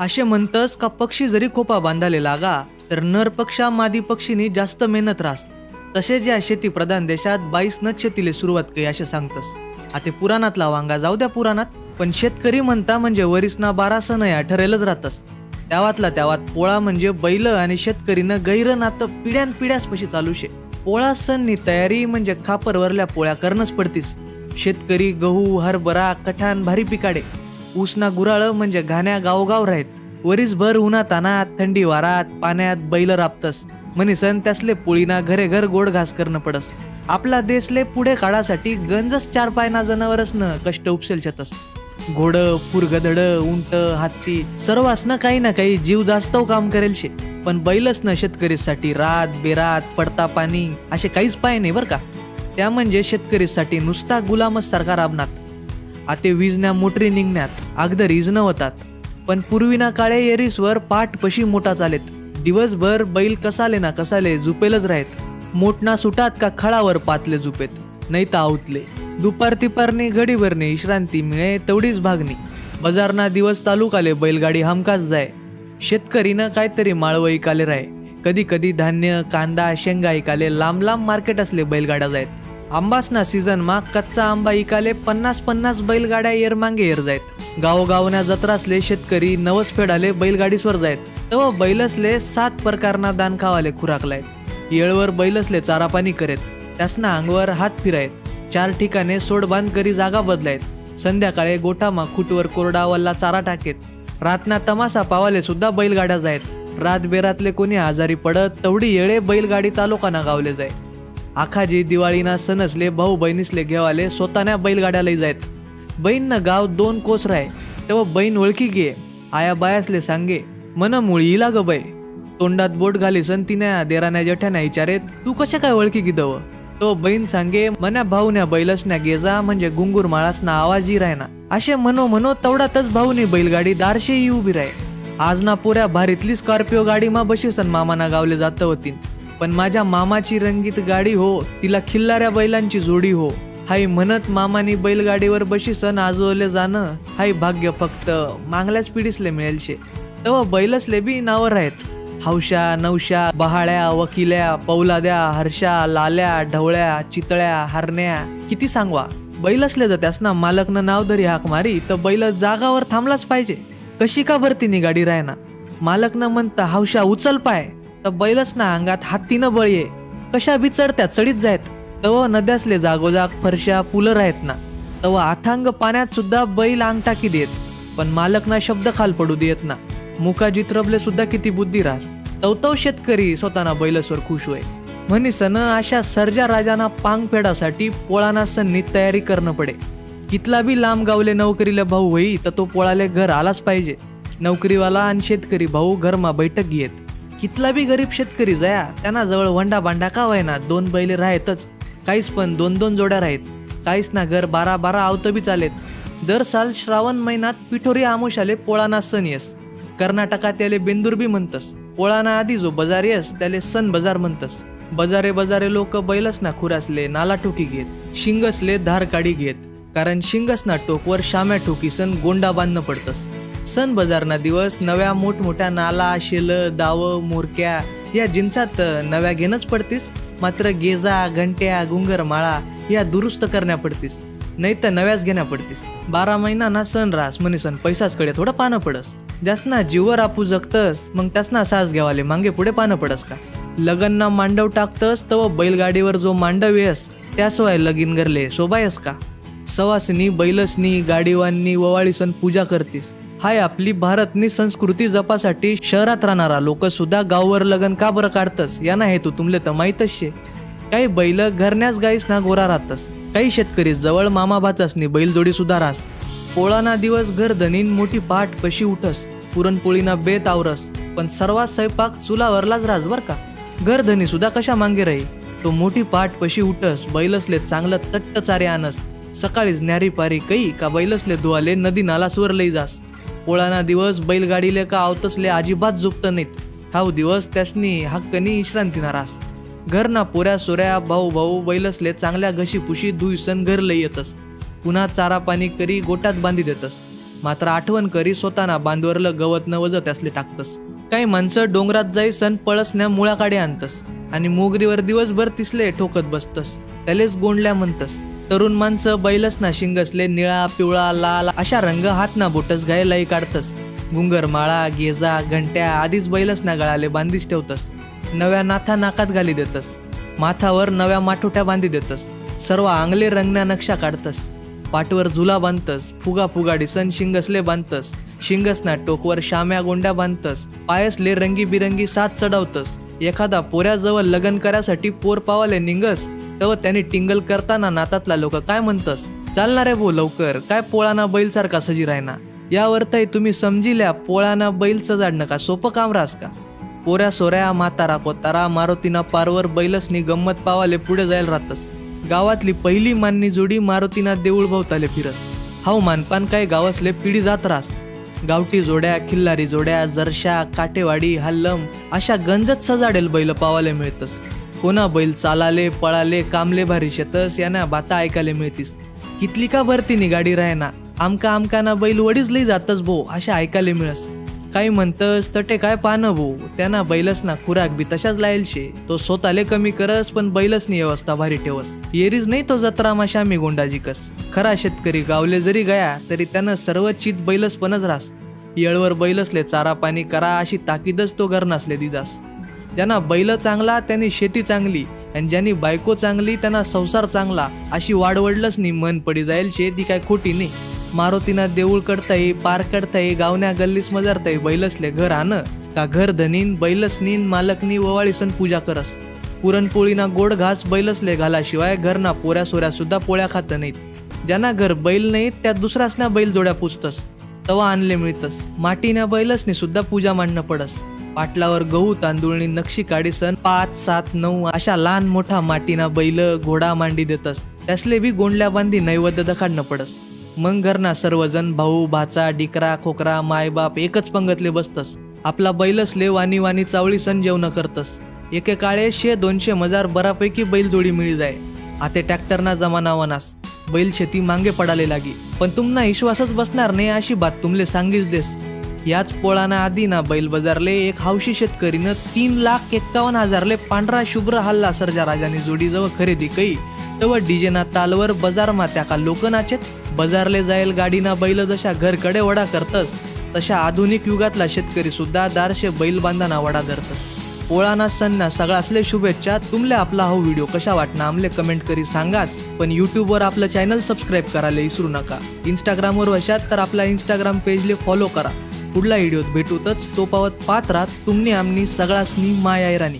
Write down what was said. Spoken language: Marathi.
असे म्हणतस का पक्षी जरी खोपा बांधाले लागा तर नर पक्षा मादी पक्षीनी जास्त मेहनत रास. तसेच या शेती प्रधान देशात बाईस नच शेतीले सुरुवात काही असे सांगतस. आता पुराणातला वांगा जाऊ द्या पुराणात पण शेतकरी म्हणता म्हणजे वरीसना बारा सण या ठरेलच राहतस त्यावातला त्यावात पोळा म्हणजे बैल आणि शेतकरीनं गैर नातं पिढ्यान पिढ्याच पशी चालू शे. पोळा सणनी तयारी म्हणजे खापरवरल्या पोळ्या करणंच पडतीस. शेतकरी गहू हरभरा कठाण भारी पिकाडे. ऊसना गुराळ म्हणजे घाण्या गावगाव राहत. वरीसभर उन्हा तानात थंडी वारात पाण्यात बैल राबतस. म्हणीसन त्यासले पोळीना घरे घर गोड घास करणं पडस. आपला देशले पुढे काळासाठी गंजच चार पायना जनावरसनं कष्ट उपसेल छतस घोड पुरगधड उंट हत्ती सर्वांसनं काही ना काही जीव जास्त काम करेल शे पण बैलच न शेतकरीसाठी रात बेरात पडता पाणी असे काहीच पाय नाही बरं का. त्या म्हणजे शेतकरीसाठी नुसता गुलामच सरकार राबनात आते विजण्या मोटरी निघण्यात. अगदर रिजन होतात. पण पूर्वीना काळे येरीसवर पाठ पशी मोठा चालेत. दिवसभर बैल कसाले ना कसाले झुपेलच राहत. मोठना सुटात का खळावर पातले झुपेत. नाही तर आवतले. दुपार तिपारनी घडीभरणी विश्रांती मिळे तेवढीच भागणी. बजारना दिवस तालुकाले बैलगाडी हमखास जाय. शेतकरीनं काहीतरी माळवं इकाले राहे कधी कधी धान्य कांदा शेंगा इकाले लांब लांब मार्केट असले बैलगाड्या जायत. आंबासना सीझन मा कच्चा आंबा इकाले पन्नास पन्नास बैलगाड्या येर मागे येर जायत. गावोगावन्या जत्रासले शेतकरी नवस फेडाले बैलगाडीसवर जायत. तव बैलसले सात प्रकारना दान खावाले खुराक लायत. येळवर बैलसले चारापाणी करेत. त्यासना अंगवर हात फिरायत. चार ठिकाणे सोडबांध करी जागा बदलायत. संध्याकाळी गोठामा खुटवर कोरडा वल्ला चारा टाकेत. रातना तमासा पावाले सुद्धा बैलगाड्या जायत. रातबेरातले कोणी आजारी पडत तेवढी येळे बैलगाडी तालुकाना गावले जाय आखाजी दिवाळीना सणसले भाऊ बहिणीसले घेवाले स्वतःना बैलगाड्या लई जायत. बहीण गाव दोन कोस राय तेव्हा बहीण ओळखी घे आया बायासले सांगे मन मुळी लाग बाई. तोंडात बोट घाली सन तिने देराण्या जठ्याना विचारेत तू कशा काय ओळखी गिदव तो बहीण सांगे मन्या भाऊन्या बैलसन्या गेजा म्हणजे गुंगूर माळासना आवाजही राहना. असे म्हणो म्हणो तेवढातच भाऊनी बैलगाडी दारशेही उभी राहे. आज ना पुऱ्या भारीतली स्कॉर्पिओ गाडी मा बशीसन मामाना गावले जात होतीन. पण माझ्या मामाची रंगीत गाडी हो तिला खिल्लाऱ्या बैलांची जोडी हो. हाय म्हणत मामानी बैलगाडीवर बशी सण आजवले जाणं हाय भाग्य फक्त. मांगल्याच पिढीसले मिळेल शे तेव्हा बैलसले बी नावर आहेत हौशा नवशा बहाळ्या वकिल्या पौलाद्या हर्षा लाल्या ढवळ्या चितळ्या हरण्या. किती सांगवा. बैल असले तर त्यासना मालकनं नाव धरी हाक मारी तर बैल जागावर थांबलाच पाहिजे. कशी का भरती गाडी रायना? मालकनं म्हणता हौशा उचल पाय. तर बैलच ना अंगात हत्तीनं बळीये ये कशा बी चढत्या चढीत जायत? तव नद्यासले जागोजाग फरशा पुलर आहेत ना. तव अथांग पाण्यात सुद्धा बैल अंग टाकी देत. पण मालक ना शब्द खाल पडू देत ना. मुका जित्रबले सुद्धा किती बुद्धी रास तवतव शेतकरी स्वतःना बैलसवर खुश होय. म्हणी सन अशा सर्जा राजांना पांग फेडासाठी पोळाना सन्नी तयारी करणं पडे. कितला बी लांब गावले नोकरीला भाऊ होई तर तो पोळाले घर आलाच पाहिजे. नोकरीवाला आणि शेतकरी भाऊ घरमा बैठक घेत. कितला बी गरीब शेतकरी जया त्यांना जवळ वंडा बांडा का व्हायना? दोन बैले राहतच. काहीच पण दोन दोन जोड्या राहत. काहीच ना घर बारा बारा आवत बी चालेत. दर साल श्रावण महिन्यात पिठोरी आमोशाले पोळाना सण येस. कर्नाटकात त्याले बेंदूर बी म्हणतस. पोळाना आधी जो बजार येस त्याले सण बजार म्हणतस. बजारे बजारे लोक बैलच ना खुरासले नाला ठोकी घेत. शिंगसले धार काढी घेत. कारण शिंगसना टोकवर शाम्या ठोकी सण गोंडा बांधणं पडतस. सण बाजारना दिवस नव्या मोठमोठ्या नाला शेल दाव मोरक्या या जिन्सात नव्या घेणंच पडतीस. मात्र गेजा घंट्या गुंगर माळा या दुरुस्त करण्या पडतीस. नाही तर नव्याच घेण्या पडतीस. बारा महिना ना सण रास म्हणे सण. पैसाच कडे थोडं पानं पडस. ज्यासना जीवर आपू जगतस मग त्यासना सास घ्यावाले. मागे पुढे पानं पडस का? लगनना मांडव टाकतस तव बैलगाडीवर जो मांडव येस त्याशिवाय लगीन गरले शोभायस का? सवासनी बैलसनी गाडीवांनी ववाळी सण पूजा करतीस. हाय आपली भारतनी संस्कृती जपासाठी शहरात राहणारा लोक सुद्धा गाववर लगन का बरं काढतस? याना हेतू तुमले तर माहीतच शे. काही बैल घरण्यास गाईस ना गोरा राहतस. काही शेतकरी जवळ मामा भाचासनी बैलजोडी सुद्धा राहस. पोळाना दिवस घर धनीन मोठी पाठ कशी उठस? पुरणपोळीना बेत आवरस. पण सर्वात स्वयंपाक चुलावरलाच राहस बर का? घरधनी सुद्धा कशा मांगे राही? तो मोठी पाठ पशी उठस? बैलसले चांगलं तट्ट चारे आणस. सकाळीच न्यारी पारी कई का बैलसले धुवाले नदी नालासवर लई जास. पोळाना दिवस बैलगाडीले का आवतसले अजिबात झोपत नाहीत. हाव दिवस त्यासनी हक्कनी विश्रांतीना घर घरना पोऱ्या सोऱ्या भाऊ भाऊ बैलसले चांगल्या घशी पुशी दुईसन घर लई येतस. पुन्हा चारा पाणी करी गोटात बांधी देतस. मात्र आठवण करी स्वतःना बांधवरलं गवत न वजत असले टाकतस. काही माणसं डोंगरात जाईसन पळसण्या मुळाकाडे आणतस. आणि मोगरीवर दिवसभर तिसले ठोकत बसतस. त्यालेच गोंडल्या म्हणतस. तरुण माणसं बैलच ना शिंगसले निळा पिवळा लाल अशा रंग हात ना बोटस गायलाही काढतस. गुंगर माळा गेजा घंट्या आधीच बैलच ना गळाले बांधीच ठेवतस. नव्या नाथा नाकात घाली देतस. माथावर नव्या माठोट्या बांधी देतस. सर्व आंगले रंगण्या नक्षा काढतस. पाठवर झुला बांधतस. फुगा फुगा डिसन शिंगसले बांधतस. शिंगसना टोकवर शाम्या गोंड्या बांधतस. पायसले रंगीबिरंगी साथ चढवतस. एखादा पोऱ्याजवळ लग्न करायसाठी पोर पावाले निंगस तेव्हा त्यांनी टिंगल करताना नातातला लोक काय म्हणतस? चालणार आहे भो लवकर काय पोळाना बैलसारखा सजी राहना? यावर तुम्ही समजिल्या पोळाना बैलचं जाडणं का सोपं काम रास का? पोऱ्या सोऱ्या म्हातारा कोतारा मारुतीना पारवर बैलसनी गंमत पावाले पुढे जायला राहतस. गावातली पहिली माननी जोडी मारुतीना देऊळ भोवताले फिरस. हाव मानपान काय गावासले पिढी जात रास. गावठी जोड्या खिल्लारी जोड्या जरशा काटेवाडी हल्लम अशा गंजत सजाडेल बैल पावाले मिळतस. कोणा बैल चालाले पळाले कामले भारी शेतस यांना बाता ऐकायला मिळतीस. कितली का भरती गाडी राहना आमका आमकाना बैल वडीच लई जातस भो अशा ऐकायला मिळस. काही म्हणतस तटे काय पानं भो? त्यांना बैलसना खुराक बी तशाच लायल शे तो स्वतःले कमी करस पण बैलसनी व्यवस्था भारी ठेवस. येरीज नाही तो जत्रा माशा मी गोंडाजिकस खरा शेतकरी गावले जरी गया तरी त्यानं सर्व चित बैलस पणच रास. येळवर बैलसले चारा पाणी करा अशी ताकीदच तो घर नसले दिदास. ज्यांना बैल चांगला त्यांनी शेती चांगली. आणि ज्यांनी बायको चांगली त्यांना संसार चांगला अशी वाढवडलंच नाही मन पडी जाईल शे ती काय खोटी नाही मारुतीना देऊळ कडताई पार कडताई गावण्या गल्लीस मजारताई बैलसले घर आण का घर धनीन बैलस नीन मालकनी ववाळी पूजा करस. पुरणपोळीना गोड घास बैलसले घालाशिवाय घरना पोऱ्या सोऱ्या सुद्धा पोळ्या खात नाहीत. ज्यांना घर बैल नाहीत त्या दुसरासना बैल जोड्या पुजतस तवा आणले मिळतस. माटीना बैलसनी सुद्धा पूजा मांडणं पडस. पाटलावर गहू तांदूळनी नक्षी काढी सण पाच सात नऊ अशा लहान मोठा माटीना बैल घोडा मांडी देतस. त्यासले बी गोंडल्या बांधी नैवेद्य दखाडणं पडस. मग घरना सर्वजण भाऊ भाचा डिकरा खोकरा मायबाप एकच पंगतले बसतस. आपला बैलसले वाणी वाणी चावळी सण जेवण करतस. एके काळे शे दोनशे मजार बरापैकी बैल जोडी मिळी जाय. आता ट्रॅक्टरना जमाना वनास. बैल शेती मांगे पडाले लागी. पण तुमना विश्वासच बसणार नाही अशी बात तुमले सांगीच देस. याच पोळाना आधी ना बैल बजारले एक हौशी शेतकरीनं तीन लाख एक्कावन्न हजारले पांढरा शुभ्र हल्ला सरजा राजानी जोडीजवळ खरेदी कई. तव डीजेना तालवर बजारमा त्याका लोक नाचेत बजारले जाईल गाडीना बैल जशा घरकडे वडा करतस तशा आधुनिक युगातला शेतकरी सुद्धा दारशे बैल बांधाना वडा धरतस. पोळाना सन्ना सगळ्यासले शुभेच्छा. तुमले आपला हा व्हिडिओ कशा वाटना आमले कमेंट करी सांगाच. पण यूट्यूबवर आपलं चॅनल सबस्क्राईब करायला विसरू नका. इंस्टाग्रामवर वशात तर आपला इंस्टाग्राम पेजले फॉलो करा. पुढल्या व्हिडिओत भेटूतच तो पावत पात्रात तुमने आमनी सगळ्यासनी माया इराणी